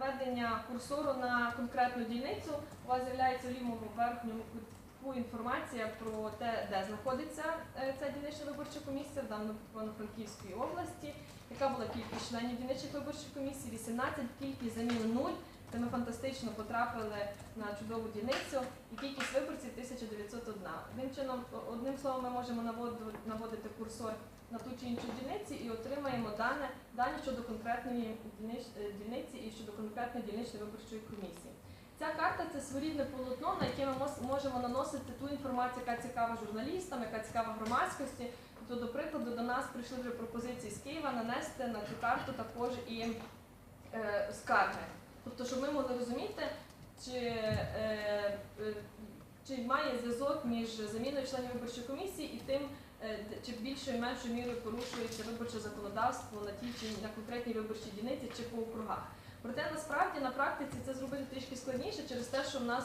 наведення курсору на конкретну дільницю. У вас з'являється в лівому верхньому кутку інформація про те, де знаходиться е, ця дільнична виборча комісія, в даному Івано-Франківській області, яка була кількість членів дільничних виборчих комісій, 18, кількість заміни 0, це ми фантастично потрапили на чудову дільницю, і кількість виборців 1901. Одним чином, одним словом, ми можемо наводити курсор на ту чи іншу дільниці і отримаємо дане, дані щодо конкретної е, дільниці і щодо конкретної дільничної виборчої комісії. Ця карта це своєрідне полотно, на яке ми можемо наносити ту інформацію, яка цікава журналістам, яка цікава громадськості. Тобто, до прикладу, до нас прийшли вже пропозиції з Києва нанести на цю карту також і е, скарги. Тобто, щоб ми могли розуміти, чи, е, е, чи має зв'язок між заміною членів виборчої комісії і тим, е, чи більшою меншою мірою порушується виборче законодавство на тій чи на конкретній виборчій дільниці чи по округах. Проте насправді на практиці це зробити трішки складніше через те, що в нас